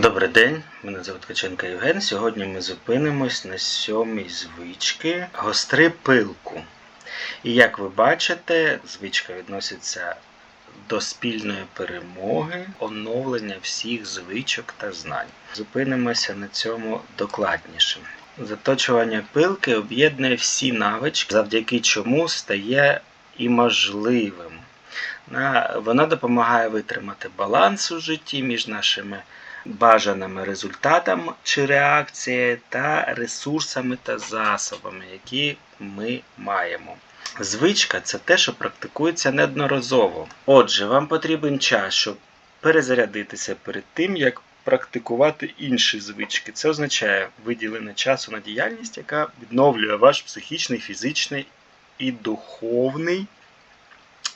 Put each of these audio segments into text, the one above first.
Добрий день, мене звуть Ткаченко Євген. Сьогодні ми зупинимось на сьомій звички гостри пилку. І як ви бачите, звичка відноситься до спільної перемоги, оновлення всіх звичок та знань. Зупинимося на цьому докладніше. Заточування пилки об'єднує всі навички, завдяки чому стає і можливим. Вона допомагає витримати баланс у житті між нашими бажаними результатами чи реакцією та ресурсами та засобами, які ми маємо. Звичка це те, що практикується неодноразово. Отже, вам потрібен час, щоб перезарядитися перед тим, як практикувати інші звички. Це означає виділення часу на діяльність, яка відновлює ваш психічний, фізичний і духовний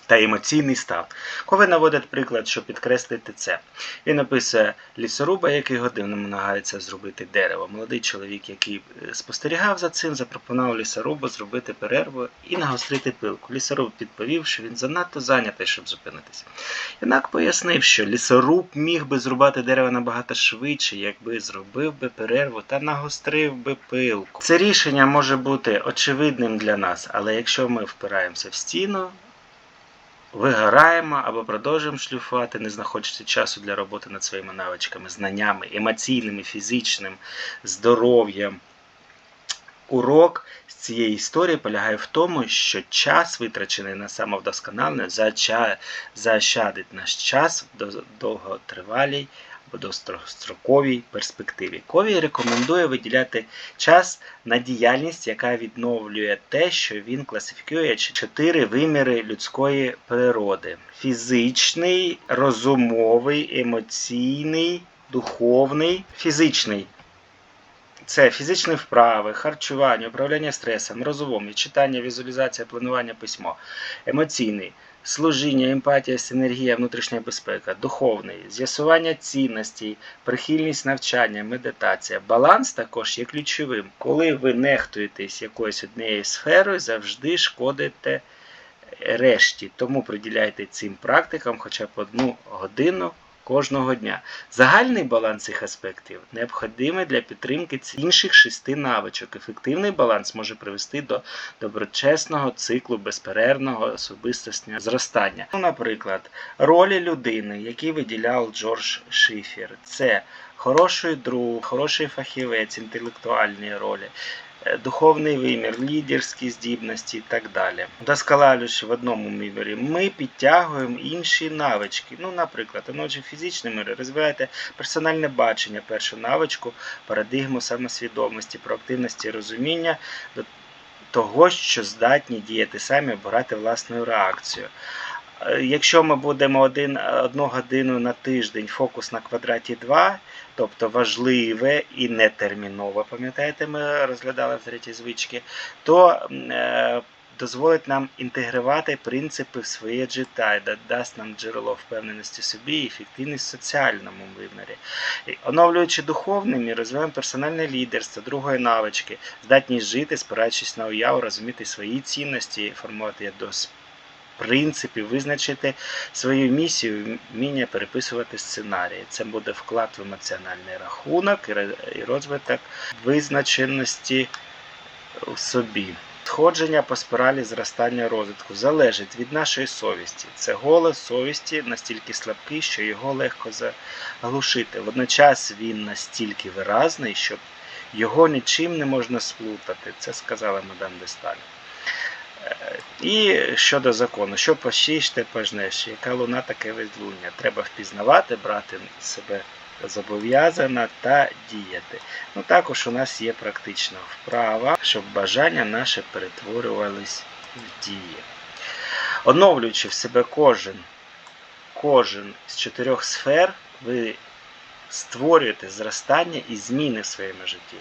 та емоційний стан. Кове наводить приклад, щоб підкреслити це. Він описує лісоруба, який годинами намагається зробити дерево. Молодий чоловік, який е, спостерігав за цим, запропонував лісорубу зробити перерву і нагострити пилку. Лісоруб відповів, що він занадто зайнятий, щоб зупинитися. Юнак пояснив, що лісоруб міг би зрубати дерево набагато швидше, якби зробив би перерву та нагострив би пилку. Це рішення може бути очевидним для нас, але якщо ми впираємося в стіну, вигораємо або продовжуємо шліфувати, не знаходячи часу для роботи над своїми навичками, знаннями, емоційним, фізичним, здоров'ям. Урок з цієї історії полягає в тому, що час, витрачений на самовдосконалення, заощадить наш час в довготривалій або довгостроковій перспективі. Кові рекомендує виділяти час на діяльність, яка відновлює те, що він класифікує чотири виміри людської природи: фізичний, розумовий, емоційний, духовний, фізичний. Це фізичні вправи, харчування, управління стресом, розумові, читання, візуалізація, планування, письмо, емоційний, служіння, емпатія, синергія, внутрішня безпека, духовний, з'ясування цінностей, прихильність навчання, медитація. Баланс також є ключовим. Коли ви нехтуєтесь якоюсь однією сферою, завжди шкодите решті. Тому приділяйте цим практикам хоча б одну годину кожного дня. Загальний баланс цих аспектів необхідний для підтримки інших шести навичок. Ефективний баланс може привести до доброчесного циклу безперервного особистісного зростання. Ну, наприклад, ролі людини, які виділяв Джордж Шифер, це хороший друг, хороший фахівець, інтелектуальні ролі. Е, Духовний вимір, лідерські здібності і так далі. Досконалюючи в одному вимірі, ми підтягуємо інші навички. Ну, наприклад, оновлюючи фізичні мири, розвиваєте персональне бачення, першу навичку, парадигму самосвідомості, проактивності розуміння до того, що здатні діяти самі, обирати власну реакцію. Е, Якщо ми будемо один, одну годину на тиждень фокус на квадраті 2, тобто важливе і нетермінове, пам'ятаєте, ми розглядали в третій звички, то е, дозволить нам інтегрувати принципи в своє і дасть нам джерело впевненості в собі і ефективність в соціальному вимірі. Оновлюючи духовний мір, розвиваємо персональне лідерство, другої навички, здатність жити, спираючись на уяву, розуміти свої цінності, формувати дос принципів, визначити свою місію, вміння переписувати сценарії. Це буде вклад в емоціональний рахунок і розвиток визначеності в собі. Сходження по спіралі зростання розвитку залежить від нашої совісті. Це голос совісті настільки слабкий, що його легко заглушити. Водночас він настільки виразний, що його нічим не можна сплутати. Це сказала мадам де Сталь. Е, І щодо закону, що посієш, те пожнеш. Яка луна, таке відлуння. Треба впізнавати, брати себе зобов'язана та діяти. Ну також у нас є практична вправа, щоб бажання наше перетворювались в дії. Оновлюючи в себе кожен, кожен з чотирьох сфер, ви створюєте зростання і зміни в своєму житті.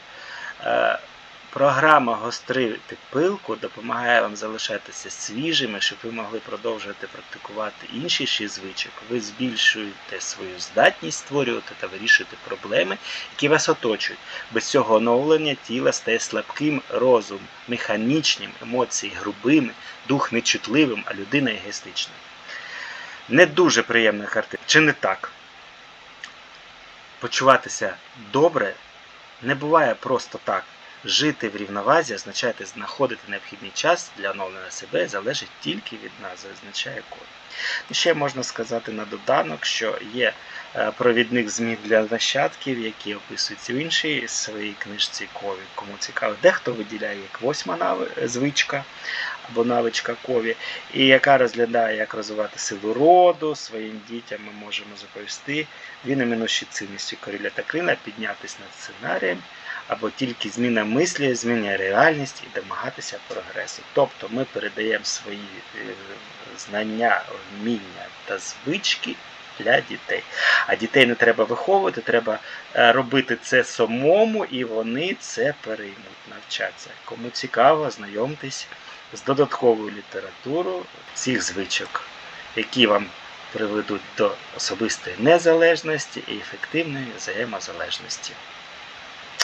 Програма Гострити пилку допомагає вам залишатися свіжими, щоб ви могли продовжувати практикувати інші шість звичок. Ви збільшуєте свою здатність створювати та вирішувати проблеми, які вас оточують. Без цього оновлення тіло стає слабким, розум механічним, емоції грубими, дух нечутливим, а людина егоїстичною. Не дуже приємна картина. Чи не так? почуватися добре не буває просто так. Жити в рівновазі означає знаходити необхідний час для оновлення себе залежить тільки від нас, зазначає код. Ще можна сказати на доданок, що є е, провідник змін для нащадків, які описуються в іншій своїй книжці Кові. Кому цікаво, дехто виділяє як восьма нави- звичка або навичка Кові, і яка розглядає, як розвивати силу роду своїм дітям. Ми можемо заповісти дві неминучі цінності коріля та клина, піднятися над сценарієм або тільки зміна мислі змінює реальність і домагатися прогресу. Тобто ми передаємо свої е, знання, вміння та звички для дітей. А дітей не треба виховувати, треба е, робити це самому, і вони це переймуть, навчаться. Кому цікаво, знайомтесь з додатковою літературою всіх звичок, які вам приведуть до особистої незалежності і ефективної взаємозалежності.